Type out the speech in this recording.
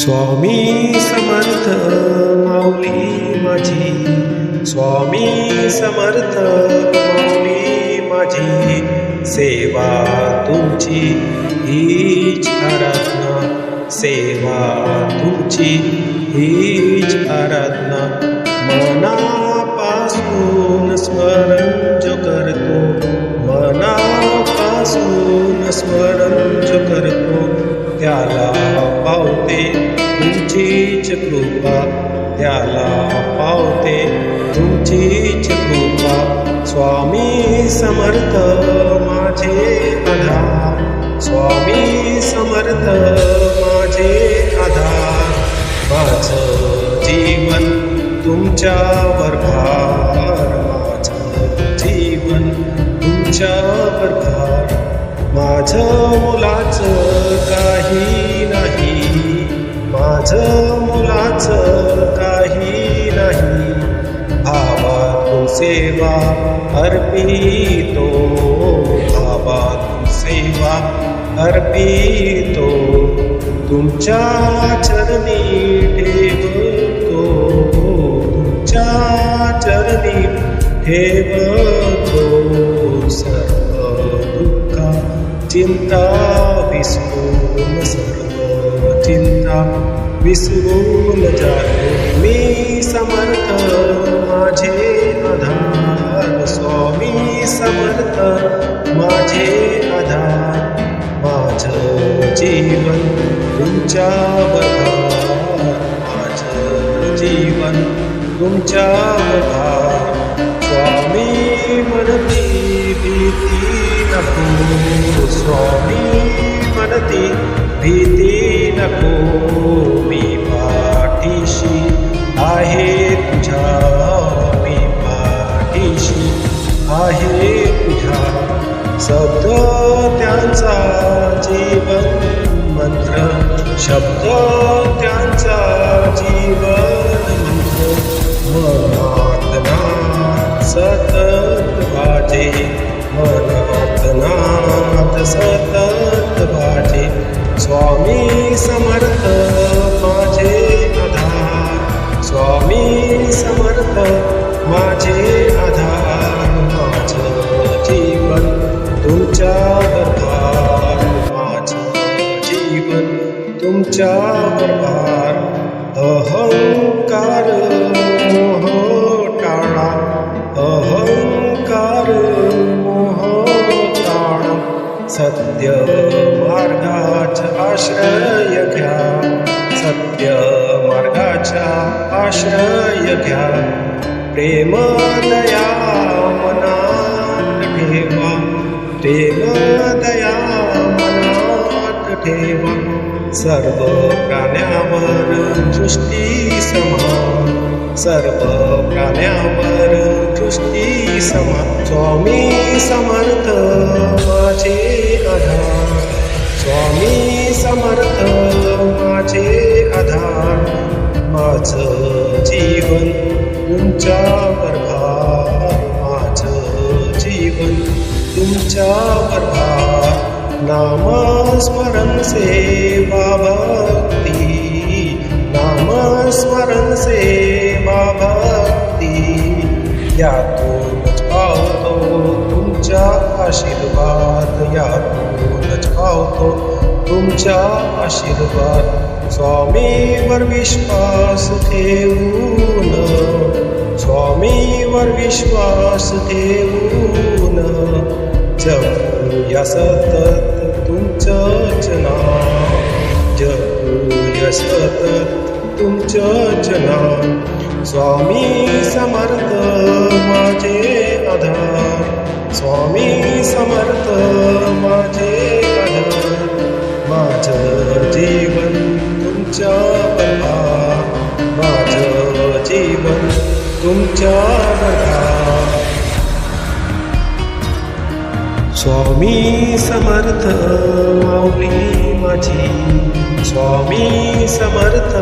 स्वामी समर्थ माऊली माझी. स्वामी समर्थ माऊली माझी. सेवा तुमची हीच आराधना सेवा तुमची हीच आराधना मनापासून स्मरण जो करतो मनापासून स्मरण जो करतो त्याला पावते. तुमचीच कृपा त्याला पावते. तुमचीच कृपा स्वामी समर्थ माझे आधार. स्वामी समर्थ माझे आधार. माझं जीवन तुमच्यावर भार. माझं जीवन तुमच्यावर भार. माझं मुलाचं सेवा अर्पितो भावातून सेवा अर्पितो. तुमच्या चरणी ठेवतो तुमच्या चरणी ठेवतो. सर्व दुःखा चिंता विसरून सर्व चिंता विसरून जातो. मी समर्थ माझे जीवन भार स्वामी म्हणती भीती नको स्वामी म्हणती भीती नको मी पाठीशी आहे शब्द त्यांचा जीवन. मनातना सतत वाजे मनातनात सतत वाजे स्वामी समर्थ तुमच्यावर भार अहंकार मोह टाळा अहंकार मोह टाळा सत्य मार्गाचा आश्रय घ्या सत्य मार्गाचा आश्रय घ्या प्रेम दया मनात ठेवा प्रेम दया मनात ठेवा. सर्व प्राण्यावर दृष्टी समा सर्व प्राण्यावर दृष्टी समा स्वामी समर्थ माझे आधार. स्वामी समर्थ माझे आधार. माझं जीवन तुमच्यावर भार माझं जीवन तुमच्यावर भार नामस्मरण सेवा भक्ती. नामस्मरण सेवा भक्ती. यातूनच पावतो तुमच्या आशीर्वाद. यातूनच पावतो तुमच्या आशीर्वाद. स्वामीवर विश्वास ठेवून स्वामीवर विश्वास ठेवून या सतत तुमचंच नाव जपूया सतत तुमचंच नाव स्वामी समर्थ माझे आधार. स्वामी समर्थ माझे आधार. माझं जीवन तुमच्या बघा माझं जीवन तुमच्या बघा स्वामी समर्थ माऊली माझी. स्वामी समर्थ